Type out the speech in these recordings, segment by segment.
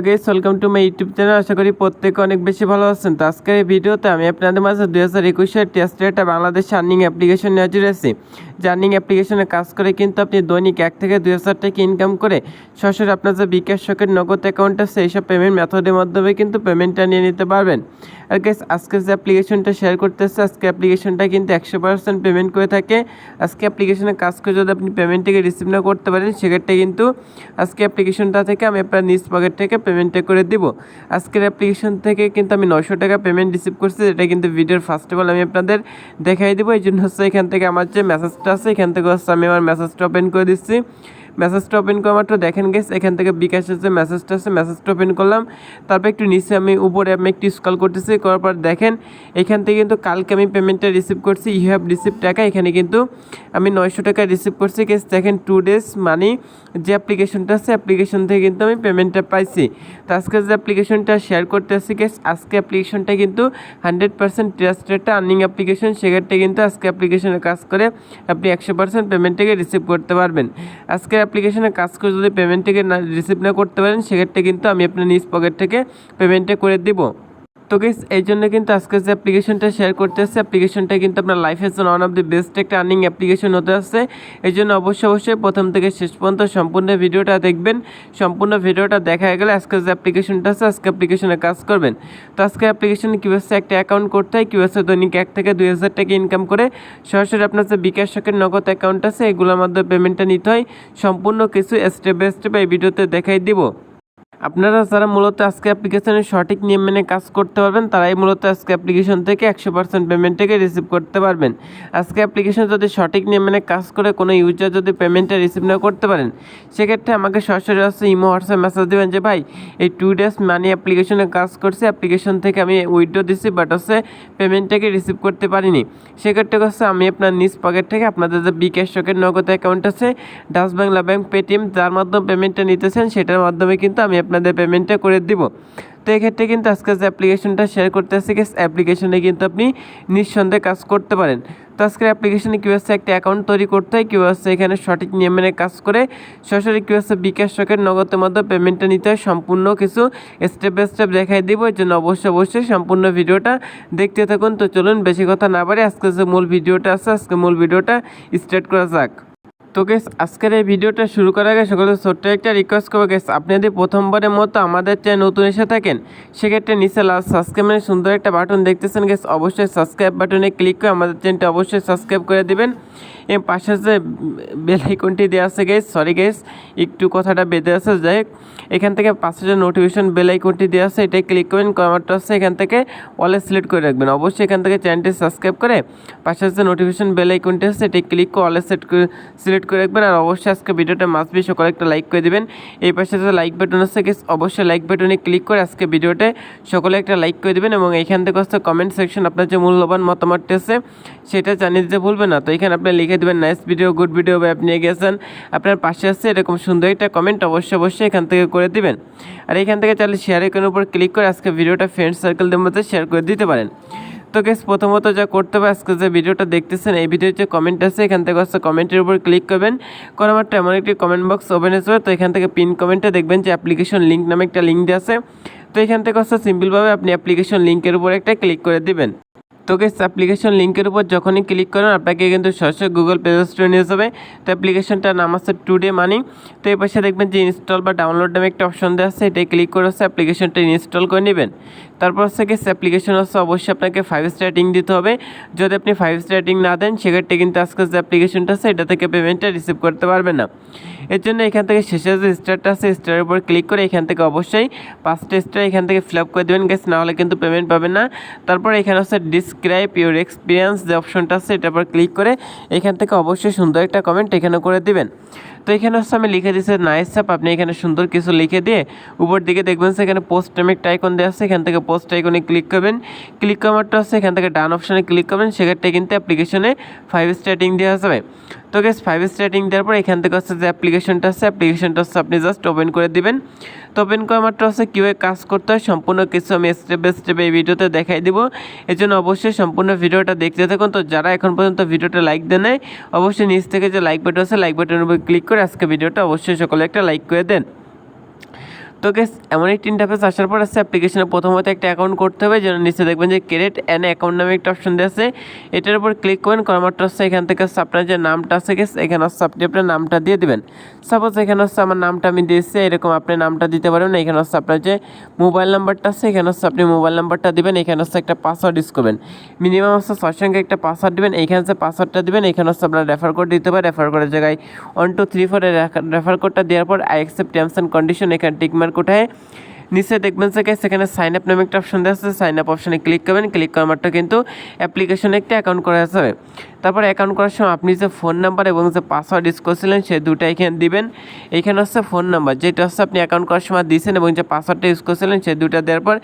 Guys welcome to my YouTube channel আশা করি প্রত্যেকে অনেক বেশি ভালো আছেন। তো আজকের এই ভিডিওতে আমি আপনাদের মাঝে দুই হাজার একুশের টেস্ট একটা বাংলাদেশ আর্নিং অ্যাপ্লিকেশন নিয়ে হাজির যে অ্যাপ্লিকেশনে কাজ করে কিন্তু আপনি দৈনিক এক থেকে দুই হাজার টাকা ইনকাম করে সরাসরি আপনার যে বিকাশ শখের নগদ অ্যাকাউন্ট আছে, এইসব পেমেন্ট মেথডের মাধ্যমে কিন্তু পেমেন্টটা নিয়ে নিতে পারবেন। আর গেস আজকে যে অ্যাপ্লিকেশনটা শেয়ার করতেছে, আজকে অ্যাপ্লিকেশনটা কিন্তু একশো পার্সেন্ট পেমেন্ট করে থাকে। আজকে অ্যাপ্লিকেশনে কাজ করে যদি আপনি পেমেন্টটাকে রিসিভ না করতে পারেন, সেক্ষেত্রে কিন্তু আজকে অ্যাপ্লিকেশনটা থেকে আমি আপনার নিজ পকেট থেকে পেমেন্টটা করে দিব। আজকের অ্যাপ্লিকেশন থেকে কিন্তু আমি নয়শো টাকা পেমেন্ট রিসিভ করছি, যেটা কিন্তু ভিডিওর ফার্স্ট অফ অল আমি আপনাদের দেখাই দিব। এই জন্য হচ্ছে এখান থেকে আমার যে মেসেজটা আছে, এখান থেকে হচ্ছে আমি আমার মেসেজটা ওপেন করে দিচ্ছি। মেসেজটা ওপেন করা মাত্র দেখেন গেস এখান থেকে বিকাশের যে মেসেজটা আছে মেসেজটা ওপেন করলাম। তারপর একটু নিচে আমি উপরে আমি একটু স্কল করতেছি, করার পর দেখেন, এখান থেকে কিন্তু কালকে আমি পেমেন্টটা রিসিভ করছি ইউ হ্যাভ রিসিভ টাকা, এখানে কিন্তু আমি নয়শো টাকা রিসিভ করছি গেস দেখেন টু ডেজ মানি যে অ্যাপ্লিকেশনটা আছে অ্যাপ্লিকেশন থেকে কিন্তু আমি পেমেন্টটা পাইছি। তো আজকে যে অ্যাপ্লিকেশনটা শেয়ার করতে আসছি গেস আজকে অ্যাপ্লিকেশনটা কিন্তু হান্ড্রেড পার্সেন্ট ট্রাস্টেড একটা আর্নিং অ্যাপ্লিকেশন সেক্ষেত্রে কিন্তু আজকে অ্যাপ্লিকেশনে কাজ করে আপনি একশো পার্সেন্ট পেমেন্টটাকে রিসিভ করতে পারবেন। আজকে অ্যাপ্লিকেশনে কাজ করে যদি পেমেন্টটিকে না রিসিভ না করতে পারেন, সেক্ষেত্রে কিন্তু আমি আপনার নিজ পকেট থেকে পেমেন্টটা করে দিব। তো গেস এই জন্য কিন্তু আজকে যে অ্যাপ্লিকেশনটা শেয়ার করতে আসছে অ্যাপ্লিকেশনটা কিন্তু আপনার লাইফের জন্য ওয়ান অফ দি বেস্ট একটা আর্নিং অ্যাপ্লিকেশন হতে আসছে। এই জন্য অবশ্যই অবশ্যই প্রথম থেকে শেষ পর্যন্ত সম্পূর্ণ ভিডিওটা দেখবেন। সম্পূর্ণ ভিডিওটা দেখা গেলে আজকে যে অ্যাপ্লিকেশনটা আছে, আজকে অ্যাপ্লিকেশনে কাজ করবেন। তো আজকে অ্যাপ্লিকেশনে কীভাবে একটা অ্যাকাউন্ট করতে হয় কীভাবে দৈনিক এক থেকে দুই হাজার টাকা ইনকাম করে সরাসরি আপনার যে বিকাশ শখের নগদ অ্যাকাউন্ট আছে, এগুলোর মাধ্যমে পেমেন্টটা নিতে হয়। সম্পূর্ণ কিছু স্টেপ বাই স্টেপ এই ভিডিওতে দেখাই দিব। আপনারা যারা মূলত আজকে অ্যাপ্লিকেশনের সঠিক নিয়ম মেনে কাজ করতে পারবেন, তারাই মূলত আজকে অ্যাপ্লিকেশন থেকে একশো পার্সেন্ট পেমেন্টটাকে রিসিভ করতে পারবেন। আজকে অ্যাপ্লিকেশন যদি সঠিক নিয়ম মেনে কাজ করে কোনো ইউজার যদি পেমেন্টটা রিসিভ না করতে পারেন, সেক্ষেত্রে আমাকে সরাসরি হচ্ছে ইমো হোয়াটসঅ্যাপ মেসেজ দেবেন যে, ভাই, এই টু ডেজ মানি অ্যাপ্লিকেশনে কাজ করছে অ্যাপ্লিকেশন থেকে আমি উইড্রো দিচ্ছি বাট হচ্ছে পেমেন্টটাকে রিসিভ করতে পারিনি। সেক্ষেত্রে হচ্ছে আমি আপনার নিজ পকেট থেকে আপনাদের যে বিকাশ শখের নগদ অ্যাকাউন্ট আছে ডাচ বাংলা ব্যাংক পেটিএম যার মাধ্যমে পেমেন্টটা নিতেছেন, সেটার মাধ্যমে কিন্তু আমি আপনাদের পেমেন্টটা করে দিব। তো এক্ষেত্রে কিন্তু আজকে যে অ্যাপ্লিকেশনটা শেয়ার করতে আসছে অ্যাপ্লিকেশনে কিন্তু আপনি নিঃসন্দেহে কাজ করতে পারেন। তো আজকের অ্যাপ্লিকেশনে হচ্ছে, একটা অ্যাকাউন্ট তৈরি করতে হয়, কী হচ্ছে, এখানে সঠিক নিয়ম মেনে কাজ করে সরাসরি কী হচ্ছে, বিকাশ শখের নগদের মাধ্যমে পেমেন্টটা নিতে হয়, সম্পূর্ণ কিছু স্টেপ বাই স্টেপ দেখাই দিব। এই জন্য অবশ্যই অবশ্যই সম্পূর্ণ ভিডিওটা দেখতে থাকুন। তো চলুন, বেশি কথা না বাড়ি আজকে যে মূল ভিডিওটা আছে, আজকে মূল ভিডিওটা স্টার্ট করা যাক। তো গেস আজকের এই ভিডিওটা শুরু করার আগে সকলে ছোট্ট একটা রিকোয়েস্ট করব গেস আপনি যদি প্রথমবারের মতো আমাদের চ্যানেল নতুন এসে থাকেন, সেক্ষেত্রে নিচে লাল সাবস্ক্রাইবের সুন্দর একটা বাটন দেখতেছেন গেস অবশ্যই সাবস্ক্রাইব বাটনে ক্লিক করে আমাদের চ্যানেলটা অবশ্যই সাবস্ক্রাইব করে দেবেন। এবং পাশে যে বেল আইকনটি দেওয়া আছে গেস সরি গেস একটু কথাটা বেঁধে আছে, যাই এখান থেকে পাশে যে নোটিফিকেশন বেল আইকনটি দেওয়া আছে এটাই ক্লিক করবেন কমারটা আছে, এখান থেকে অলে সিলেক্ট করে রাখবেন। অবশ্যই এখান থেকে চ্যানেলটি সাবস্ক্রাইব করে পাশে যে নোটিফিকেশন বেল আইকনটি আছে এটাই ক্লিক করে অলে সেট করে সিলেক্ট করে রাখবেন আর অবশ্যই আজকে ভিডিওটা মাস্ট বি সকলে একটা লাইক করে দেবেন। এই পাশে যে লাইক বাটন আছে অবশ্যই লাইক বাটনে ক্লিক করে আজকে ভিডিওতে সকলে একটা লাইক করে দেবেন এবং এইখান থেকে হচ্ছে কমেন্ট সেকশন আপনার যে মূল্যবান মতামতটি আছে, সেটা জানিয়ে দিতে ভুলবেন না। তো এখানে আপনি লিখে দেবেন নাইস ভিডিও গুড ভিডিও বা আপনি গেছেন আপনার পাশে আছে এরকম সুন্দর একটা কমেন্ট অবশ্যই অবশ্যই এখান থেকে করে দিবেন। আর এখান থেকে চাইলে শেয়ার আইকনের উপর ক্লিক করে আজকে ভিডিওটা ফ্রেন্ড সার্কেলদের মধ্যে শেয়ার করে দিতে পারেন। তো গেস প্রথমত যা করতে হবে আজকে যে ভিডিওটা দেখতেছেন, এই ভিডিওর যে কমেন্ট আছে, এখান থেকে হচ্ছে কমেন্টের উপর ক্লিক করবেন। করার মাত্র এমন একটি কমেন্ট বক্স ওপেন হচ্ছে তো এখান থেকে পিন কমেন্টে দেখবেন যে অ্যাপ্লিকেশন লিঙ্ক নামে একটা লিঙ্ক দেওয়া আছে। তো এখান থেকে হচ্ছে সিম্পলভাবে আপনি অ্যাপ্লিকেশন লিঙ্কের উপর একটা ক্লিক করে দিবেন। তো গেস অ্যাপ্লিকেশন লিঙ্কের উপর যখনই ক্লিক করেন আপনাকে কিন্তু সরাসরি গুগল প্লে স্টোরে নিয়ে যাবে। তো অ্যাপ্লিকেশনটার নাম আছে টুডে মানি তো এই পাশে দেখবেন যে ইনস্টল বা ডাউনলোড নামে একটা অপশন দেওয়া আছে এটাই ক্লিক করে হচ্ছে অ্যাপ্লিকেশনটা ইনস্টল করে নেবেন। তারপর হচ্ছে গেস অ্যাপ্লিকেশন হচ্ছে অবশ্যই আপনাকে ফাইভ স্টার রেটিং দিতে হবে। যদি আপনি ফাইভ স্টার রেটিং না দেন, সেক্ষেত্রে কিন্তু আজকে যে অ্যাপ্লিকেশনটা আছে, এটা থেকে পেমেন্টটা রিসিভ করতে পারবেন না। এর জন্য এখান থেকে শেষে যে স্টারটা আছে, স্টারের উপর ক্লিক করে এখান থেকে অবশ্যই পাঁচটা স্টার এখান থেকে ফিল আপ করে দেবেন। গেস নাহলে কিন্তু পেমেন্ট পাবেন না। তারপর এখানে হচ্ছে ডিসক্রাইব ইউর এক্সপিরিয়েন্স যে অপশনটা আছে, এটার উপর ক্লিক করে এখান থেকে অবশ্যই সুন্দর একটা কমেন্ট এখানে করে দিবেন। তো এখানে হচ্ছে আমি লিখে দিচ্ছি নাইস চাপ আপনি এখানে সুন্দর কিছু লিখে দিয়ে উপর দিকে দেখবেন সেখানে পোস্ট নামে একটা আইকন দেওয়া আছে, এখান থেকে পোস্ট আইকনে ক্লিক করবেন। ক্লিক করারটা হচ্ছে এখান থেকে ডান অপশানে ক্লিক করবেন, সেক্ষেত্রে কিন্তু অ্যাপ্লিকেশনে ফাইভ স্টার্টিং দেওয়া যাবে। তো গেস ফাইভ স্টার্টিং দেওয়ার পর এখান থেকে হচ্ছে যে অ্যাপ্লিকেশনটা আছে অ্যাপ্লিকেশনটা হচ্ছে আপনি জাস্ট ওপেন করে দিবেন। তো ওপেন করা মাত্র হচ্ছে কীভাবে কাজ করতে হয়, সম্পূর্ণ কিছু আমি স্টেপ বাই স্টেপ এই ভিডিওতে দেখাই দিব। এই জন্য অবশ্যই সম্পূর্ণ ভিডিওটা দেখতে থাকুন। তো যারা এখন পর্যন্ত ভিডিওটা লাইক দেন নাই, অবশ্যই নিচ থেকে যে লাইক বাটন আছে লাইক বাটনের উপর ক্লিক করে আজকে ভিডিওটা অবশ্যই সকলে একটা লাইক করে দেন। তো গেস এমন একটি ইন্টারফেস আসার পর আছে অ্যাপ্লিকেশনে প্রথমত একটা অ্যাকাউন্ট করতে হবে, যেন নিচে দেখবেন যে ক্রেডিট অ্যান্ড অ্যাকাউন্ট নামে একটা অপশন দিয়ে আছে। এটার উপর ক্লিক করবেন, করার মাত্র হচ্ছে এখান থেকে আপনার যে নামটা আছে গেস এখানে হচ্ছে আপনি আপনার নামটা দিয়ে দিবেন। সাপোজ এখানে হচ্ছে আমার নামটা আমি দিয়েছি, এরকম আপনি নামটা দিতে পারবেন এখানে হচ্ছে আপনার যে মোবাইল নাম্বারটা আছে, এখানে হচ্ছে আপনি মোবাইল নাম্বারটা দিবেন, এখানে হচ্ছে একটা পাসওয়ার্ড ইউজ করবেন। মিনিমাম হচ্ছে ছয় একটা পাসওয়ার্ড দিবেন এইখানে হচ্ছে পাসওয়ার্ডটা দিবেন, এখানে হচ্ছে আপনার রেফার কোড দিতে পারে রেফার কোডের জায়গায় ওয়ান টু থ্রি ফোরে রেফার কোডটা দেওয়ার পর I accept terms and condition এখানে টিকমার্ক উঠায় নিচে দেখবেন যে এখানে সাইন আপ নামে একটা অপশন দেওয়া আছে। সাইন আপ অপশনে ক্লিক করবেন। ক্লিক করার মাত্র কিন্তু অ্যাপ্লিকেশনে একটা অ্যাকাউন্ট করা যাবে। তারপর অ্যাকাউন্ট করার সময় আপনি যে ফোন নাম্বার এবং যে পাসওয়ার্ড ইউজ করছিলেন, সে দুটো এখানে দিবেন। এইখানে হচ্ছে ফোন নাম্বার যেটা হচ্ছে আপনি অ্যাকাউন্ট করার সময় দিয়েছেন এবং যে পাসওয়ার্ডটা ইউজ করছিলেন, সে দুটো দেওয়ার পর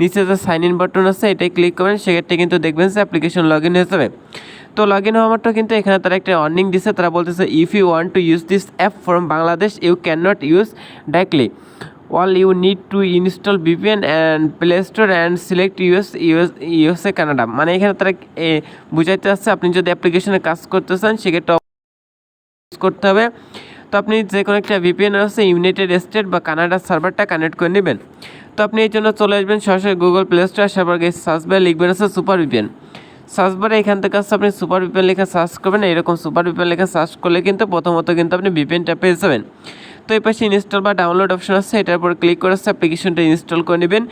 নিচে যে সাইন ইন বাটন আছে, এটাই ক্লিক করবেন। সেক্ষেত্রে কিন্তু দেখবেন যে অ্যাপ্লিকেশন লগ ইন হয়ে যাবে। তো লগ ইন হওয়ার মাত্র কিন্তু এখানে তারা একটা ওয়ার্নিং দিচ্ছে তারা বলতেছে if you want to use this app from Bangladesh you can not use directly all you need to install VPN and play store and select US US USA Canada মানে এখানে তারা বুঝাইতে আসছে আপনি যদি অ্যাপ্লিকেশনে কাজ করতে চান, সেক্ষেত্রে করতে হবে। তো আপনি যে কোনো একটা ভিপিএন আছে ইউনাইটেড স্টেট বা কানাডার সার্ভারটা কানেক্ট করে নেবেন। তো আপনি এই জন্য চলে আসবেন, সরাসরি গুগল প্লে স্টোর সার্ভার গিয়ে সার্চ লিখবেন আছে সুপার ভিপিএন সার্চ এখান থেকে হচ্ছে আপনি সুপার ভিপিএন লেখা সার্চ করবেন। এরকম সুপার ভিপিএন লেখা সার্চ করলে কিন্তু প্রথমত কিন্তু আপনি ভিপিএনটা পেয়ে যাবেন। তো এই পাশে ইনস্টল বা ডাউনলোড অপশন আছে, এটার উপর ক্লিক করে হচ্ছে অ্যাপ্লিকেশনটা ইনস্টল করে নেবেন।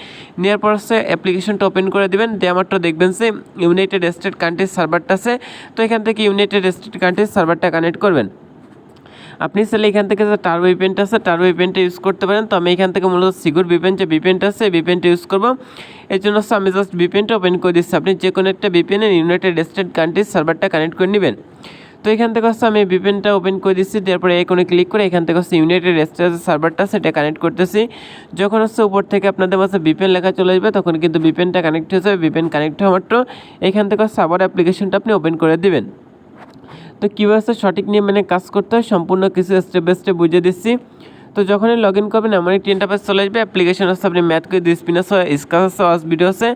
নেওয়ার পর হচ্ছে অ্যাপ্লিকেশনটা ওপেন করে দেবেন দেওয়া মাত্র দেখবেন যে ইউনাইটেড স্টেট কান্ট্রির সার্ভারটা আছে। তো এখান থেকে ইউনাইটেড স্টেট কান্ট্রির সার্ভারটা কানেক্ট করবেন। আপনি চাইলে এখান থেকে যে টার্বো ভিপেনটা আছে, টার্বো ভিপেনটা ইউজ করতে পারেন। তো আমি এখান থেকে মূলত সিগুর ভিপেন যে ভিপেনটা আছে ভিপেনটা ইউজ করব। এর জন্য আমি জাস্ট ভিপেনটা ওপেন করে দিচ্ছি। আপনি যে কোনো একটা ভিপেনের ইউনাইটেড স্টেট কান্ট্রির সার্ভারটা কানেক্ট করে নেবেন। তো এখান থেকে হচ্ছে আমি ভিপেনটা ওপেন করে দিচ্ছি তারপরে এখানে ক্লিক করে এখান থেকে হচ্ছে ইউনাইটেড স্টেটের সার্ভারটা সেটা কানেক্ট করতেছি। যখন হচ্ছে উপর থেকে আপনাদের কাছে ভিপেন লেখা চলে আসবে, তখন কিন্তু ভিপেনটা কানেক্ট হয়ে যাবে ভিপেন কানেক্ট হওয়া মাত্র। এখান থেকে আবার অ্যাপ্লিকেশনটা আপনি ওপেন করে দেবেন। তো কীভাবে সঠিক নিয়ে মানে কাজ করতে হয়, সম্পূর্ণ কিছু স্টেপ বাই স্টেপ বুঝে দিচ্ছি। তো যখনই লগ ইন করবেন এমন একটি ইন্টারফেস চলে আসবে। অ্যাপ্লিকেশন আছে, আপনি ম্যাথ করে দিয়ে স্পিন আছে স্কাস আছে ওয়াস ভিডিও আছে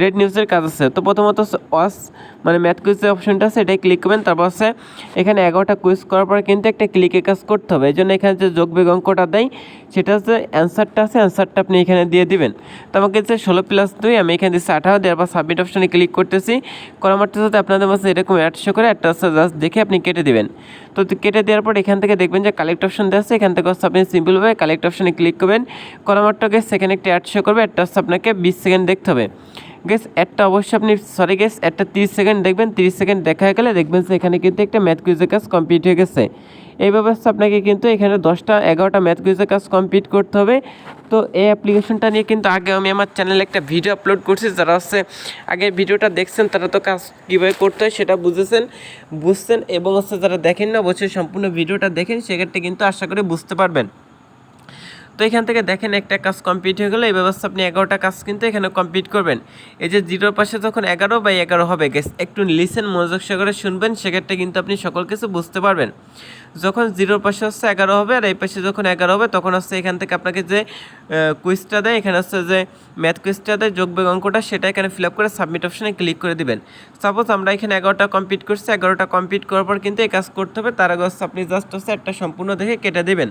রেড নিউজের কাজ আছে। তো প্রথমত ওয়াস মানে ম্যাথ কুইজ যে অপশনটা আছে, এটাই ক্লিক করবেন। তারপর হচ্ছে এখানে এগারোটা কুইজ করার পর কিন্তু একটা ক্লিকে কাজ করতে হবে। এই জন্য এখানে যে যোগ বেগ অঙ্কটা দেয়, সেটা হচ্ছে অ্যান্সারটা আছে অ্যান্সারটা আপনি এখানে দিয়ে দিবেন। তো আমাকে যে ষোলো প্লাস দুই, আমি এখানে দিচ্ছি আঠারো, দেওয়ার পর সাবমিট অপশনে ক্লিক করতেছি। করার মাত্র সাথে আপনাদের মাঝে এরকম অ্যাডশো করে একটা হচ্ছে জাস্ট দেখে আপনি কেটে দিবেন। তো কেটে দেওয়ার পর এখান থেকে দেখবেন যে কালেক্ট অপশন দেওয়া আছে, এখান থেকে হচ্ছে আপনি সিম্পলভাবে কালেক্ট অপশনে ক্লিক করবেন। মাত্র গেস সেখানে একটা অ্যাড শো করবে। একটা হচ্ছে আপনাকে বিশ সেকেন্ড দেখতে হবে। গেস একটা অবশ্যই আপনি সরি গেস একটা তিরিশ সেকেন্ড দেখবেন। তিরিশ সেকেন্ড দেখা হয়ে গেলে দেখবেন যে এখানে কিন্তু একটা ম্যাথ কুইজের কাজ কমপ্লিট হয়ে গেছে। এই ব্যবস্থা আপনাকে কিন্তু এখানে দশটা, এগারোটা ম্যাথ কুইজের কাজ কমপ্লিট করতে হবে। তো এই অ্যাপ্লিকেশনটা নিয়ে কিন্তু আগে আমি আমার চ্যানেলে একটা ভিডিও আপলোড করছি। যারা হচ্ছে আগে ভিডিওটা দেখছেন, তারা তো কাজ কীভাবে করতে হয় সেটা বুঝেছেন। বুঝছেন এবং হচ্ছে যারা দেখেন না, অবশ্যই সম্পূর্ণ ভিডিওটা দেখেন। সেক্ষেত্রে কিন্তু আশা করি বুঝতে পারবেন। এখান থেকে দেখেন একটা কাজ কমপ্লিট হয়ে গেলে, এই ব্যবস্থা আপনি এগারোটা কাজ কিন্তু এখানে কমপ্লিট করবেন। এই যে জিরোর পাশে যখন এগারো বাই এগারো হবে গেস একটু লিসেন মনোযোগ সহকারে শুনবেন, সেক্ষেত্রে কিন্তু আপনি সকল কিছু বুঝতে পারবেন। যখন জিরোর পাশে হচ্ছে এগারো হবে আর এই পাশে যখন এগারো হবে, তখন হচ্ছে এখান থেকে আপনাকে যে কুইজটা দেয়, এখানে হচ্ছে যে ম্যাথ কুইজটা দেয় যোগবেগ অঙ্কটা, সেটা এখানে ফিল আপ করে সাবমিট অপশানে ক্লিক করে দিবেন। সাপোজ আমরা এখানে এগারোটা কমপ্লিট করছি, এগারোটা কমপ্লিট করার পর কিন্তু এই কাজ করতে হবে, তার আগে হচ্ছে আপনি জাস্ট হচ্ছে একটা সম্পূর্ণ দেখে কেটে দেবেন।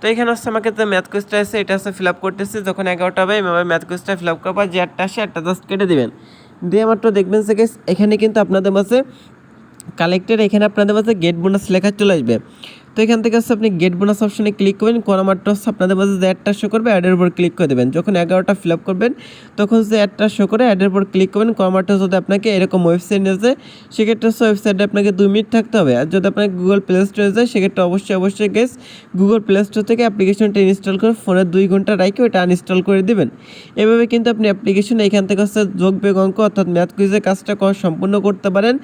তো এখানে হচ্ছে আমাকে তো ম্যাথ কোয়েস্টটা আছে, এটা হচ্ছে ফিল আপ করতেছি। যখন এগারোটা হবে এভাবে ম্যাথ কোয়েস্টটা ফিল আপ পর যে একটা আসে একটা জাস্ট কেটে দেবেন। দিয়ে মাত্র দেখবেন সে এখানে কিন্তু আপনাদের মাঝে কালেক্টেড এখানে আপনাদের মাঝে গেট বোনাস লেখা চলে আসবে। তো এখান থেকে হচ্ছে আপনি গেট বোনাস অপশনে ক্লিক করবেন। করা মাত্র হচ্ছে আপনাদের মাঝে যে অ্যাডটা শো করবে অ্যাডের উপর ক্লিক করে দেবেন। যখন এগারোটা ফিল আপ করবেন, তখন যে অ্যাডটা শো করে অ্যাডের উপর ক্লিক করবেন। করা মাত্র যদি আপনাকে এরকম ওয়েবসাইট নিয়ে যায় সেক্ষেত্রে হচ্ছে ওয়েবসাইটে আপনাকে দুই মিনিট থাকতে হবে। আর যদি আপনাকে গুগল প্লে স্টোরে যায়, সেক্ষেত্রে অবশ্যই অবশ্যই গেস গুগল প্লে স্টোর থেকে অ্যাপ্লিকেশনটা ইনস্টল করে ফোনে দুই ঘণ্টা রাখে ওটা আনইনস্টল করে দিবেন। এভাবে কিন্তু আপনি অ্যাপ্লিকেশন এখান থেকে হচ্ছে যোগ বেগ অঙ্ক অর্থাৎ ম্যাথ কুইজের কাজটা সম্পূর্ণ করতে পারেন।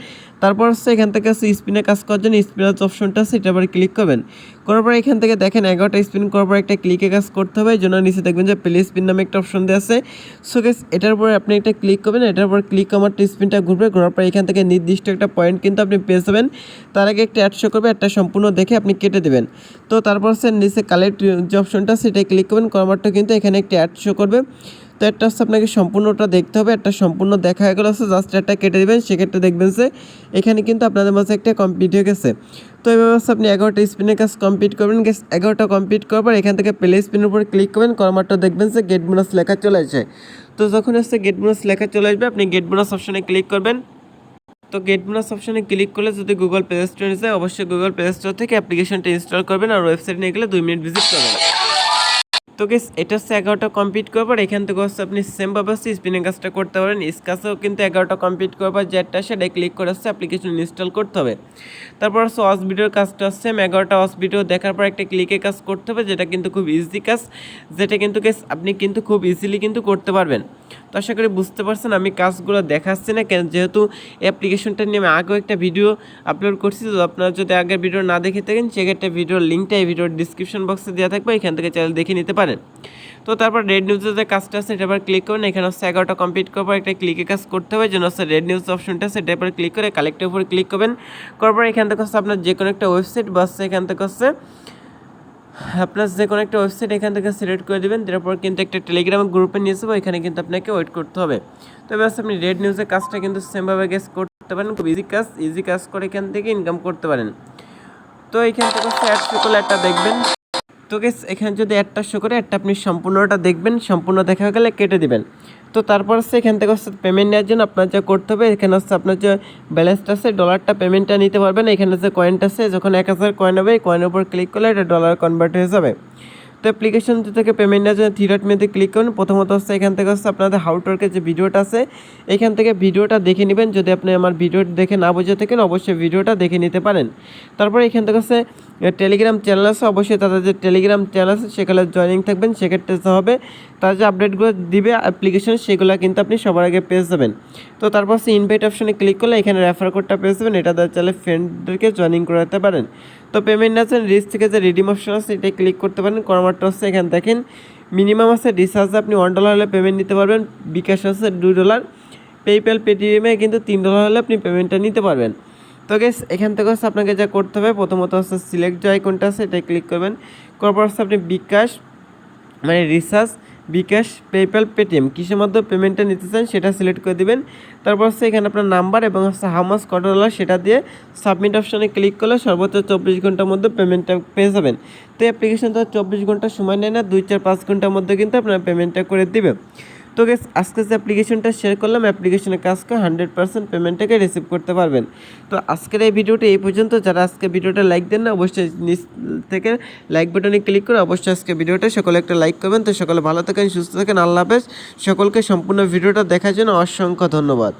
তারপর হচ্ছে এখান থেকে হচ্ছে স্পিনে কাজ করার জন্য স্পিনার অপশনটা আছে এটা আবার ক্লিক করবেন। করার পর এখান থেকে দেখেন এগারোটা স্পিন করার পর একটা ক্লিকে কাজ করতে হবে জন্য নিচে দেখবেন যে প্লে স্পিন নামে একটা অপশন দেওয়া আছে। সো গেস এটার উপরে আপনি একটা ক্লিক করবেন, এটার উপর ক্লিক আমার স্পিনটা ঘুরবে, ঘোরার পর এখান থেকে নির্দিষ্ট একটা পয়েন্ট কিন্তু আপনি পেয়ে যাবেন। তার আগে একটা অ্যাড শো করবে একটা সম্পূর্ণ দেখে আপনি কেটে দেবেন। তো তারপর হচ্ছে নিচে কালেক্ট যে অপশনটা সেটাই ক্লিক করবেন, করার কিন্তু এখানে একটা অ্যাড শো করবে। তো একটা হচ্ছে আপনাকে সম্পূর্ণটা দেখতে হবে, একটা সম্পূর্ণ দেখা হয়ে গেলো হচ্ছে জাস্ট একটা কেটে দেবেন, সেক্ষেত্রে দেখবেন যে এখানে কিন্তু আপনাদের মাঝে একটা কমপ্লিট হয়ে গেছে। তো এভাবে হচ্ছে আপনি এগারোটা স্পিনের কাজ কমপ্লিট করবেন গেস এগারোটা কমপ্লিট করার পর এখান থেকে প্লে স্পিনের উপর ক্লিক করবেন, করার মাত্র দেখবেন যে গেট বোনাস লেখা চলে আসে। তো যখন হচ্ছে গেট বোনাস লেখা চলে আসবে, আপনি গেট বোনাস অপশনে ক্লিক করবেন। তো গেট বোনাস অপশনে ক্লিক করলে যদি গুগল প্লে স্টোরে যায়, অবশ্যই গুগল প্লে স্টোর থেকে অ্যাপ্লিকেশনটা ইনস্টল করবেন আর ওয়েবসাইট নিয়ে গেলে দুই মিনিট ভিজিট করবেন। তো গেস এটা হচ্ছে এগারোটা কমপ্লিট করবার এখান থেকে হচ্ছে আপনি সেমভাবে হচ্ছে স্পিনের কাজটা করতে পারেন। স্কাসেও কিন্তু এগারোটা কমপ্লিট করবার যেটা সেটা ক্লিক করে হচ্ছে অ্যাপ্লিকেশন ইনস্টল করতে হবে। তারপর হচ্ছে অস ভিডিওর কাজটা হচ্ছে এগারোটা অস ভিডিও দেখার পর একটা ক্লিকে কাজ করতে হবে, যেটা কিন্তু খুব ইজি কাজ, যেটা কিন্তু গেস আপনি কিন্তু খুব ইজিলি কিন্তু করতে পারবেন। তো আশা করি বুঝতে পারছেন, আমি কাজগুলো দেখাচ্ছি না কেন যেহেতু অ্যাপ্লিকেশনটা নিয়ে আমি আগেও একটা ভিডিও আপলোড করছি, তো আপনারা যদি আগের ভিডিও না দেখে থাকেন, সেক্ষেত্রে ভিডিওর লিঙ্কটা এই ভিডিওর ডিসক্রিপশন বক্সে দেওয়া থাকবে, এখান থেকে চ্যানেল দেখে নিতে পারেন। তো তারপর রেড নিউজের যে কাজটা আছে এটা এবার ক্লিক করুন, এখানে হচ্ছে এগারোটা কমপ্লিট করার পর একটা ক্লিকে কাজ করতে হবে, যেন হচ্ছে রেড নিউজ অপশনটা এটা এবার ক্লিক করে কালেক্টের উপরে ক্লিক করবেন, করার পর এখান থেকে হচ্ছে আপনার যে কোনো একটা ওয়েবসাইট বা হচ্ছে এখান থেকে হচ্ছে আপনার যে কোনো একটা ওয়েবসাইট এখান থেকে সিলেক্ট করে দেবেন তারপর কিন্তু একটা টেলিগ্রাম গ্রুপে নিয়ে যাব, এখানে কিন্তু আপনাকে ওয়েট করতে হবে। তো এবার আপনি রেড নিউজের কাজটা কিন্তু সেমভাবে গেস করতে পারেন, খুব ইজি কাজ ইজি কাজ করে এখান থেকে ইনকাম করতে পারেন। তো এখান থেকে হচ্ছে অ্যাড সকল একটা দেখবেন। তো গেস এখানে যদি একটা শো করে একটা আপনি সম্পূর্ণটা দেখবেন, সম্পূর্ণ দেখা গেলে কেটে দিবেন। তো তারপর হচ্ছে এখান থেকে হচ্ছে পেমেন্ট নেওয়ার জন্য আপনার যা করতে হবে, এখানে হচ্ছে আপনার যে ব্যালেন্সটা আছে ডলারটা পেমেন্টটা নিতে পারবেন। এখানে যে কয়েনটা আছে, যখন এক হাজার কয়েন হবে, এই কয়েনের উপর ক্লিক করলে এটা ডলার কনভার্ট হয়ে যাবে। তো অ্যাপ্লিকেশন থেকে পেমেন্ট নেওয়ার জন্য থ্রি ডট মেতে ক্লিক করুন। প্রথমত হচ্ছে এখান থেকে হচ্ছে আপনাদের হাউটওয়ার্কের যে ভিডিওটা আছে, এখান থেকে ভিডিওটা দেখে নেবেন। যদি আপনি আমার ভিডিও দেখে না বুঝে থাকেন, অবশ্যই ভিডিওটা দেখে নিতে পারেন। তারপরে এখান থেকে হচ্ছে টেলিগ্রাম চ্যানেল আছে। অবশ্যই তাদের যে টেলিগ্রাম চ্যানেল আছে, সেখানে জয়েনিং থাকবেন। সেক্ষেত্রে হবে, তার যে আপডেটগুলো দিবে অ্যাপ্লিকেশন সেগুলো কিন্তু আপনি সবার আগে পেয়ে যাবেন। তো তারপর হচ্ছে ইনভাইট অপশনে ক্লিক করলে এখানে রেফার কোডটা পেয়ে যাবেন। এটা দ্বারা চাইলে ফ্রেন্ডদেরকে জয়েনিং করাতে পারেন। তো পেমেন্ট আছে রিস্ক থেকে যে রিডিম অপশন আছে এটাই ক্লিক করতে পারেন। করামারটা হচ্ছে এখানে দেখেন মিনিমাম আছে রিচার্জে আপনি ওয়ান ডলার হলে পেমেন্ট নিতে পারবেন, বিকাশ আছে দুই ডলার পেপ্যাল পেটিএমে কিন্তু তিন ডলার হলে আপনি পেমেন্টটা নিতে পারবেন। তো গেস এখান থেকে হচ্ছে আপনাকে যা করতে হবে, প্রথমত হচ্ছে সিলেক্ট যে আইকনটা আছে এটাই ক্লিক করবেন। করার পর হচ্ছে আপনি বিকাশ মানে রিচার্জ বিকাশ পেপ্যাল পেটিএম কিসের মাধ্যমে পেমেন্টটা নিতে চান সেটা সিলেক্ট করে দেবেন। তারপর হচ্ছে এখানে আপনার নাম্বার এবং হচ্ছে হামাস কত ডলার সেটা দিয়ে সাবমিট অপশানে ক্লিক করলে সর্বোচ্চ চব্বিশ ঘণ্টার মধ্যে পেমেন্টটা পেয়ে যাবেন। তো অ্যাপ্লিকেশন তো চব্বিশ ঘণ্টা সময় নেয় না, দুই চার পাঁচ ঘণ্টার মধ্যে কিন্তু আপনার পেমেন্টটা করে দিবে। তো গেস আজকে যে অ্যাপ্লিকেশনটা শেয়ার করলাম অ্যাপ্লিকেশনের কাজ করে হান্ড্রেড পার্সেন্ট পেমেন্টটাকে রিসিভ করতে পারবেন। তো আজকের এই ভিডিওটি এই পর্যন্ত। যারা আজকে ভিডিওটা লাইক দেন না, অবশ্যই নিচ থেকে লাইক বাটনে ক্লিক করে অবশ্যই আজকে ভিডিওটা সকলে একটা লাইক করবেন। তো সকলে ভালো থাকেন, সুস্থ থাকেন, আল্লাহ হাফেজ। সকলকে সম্পূর্ণ ভিডিওটা দেখার জন্য অসংখ্য ধন্যবাদ।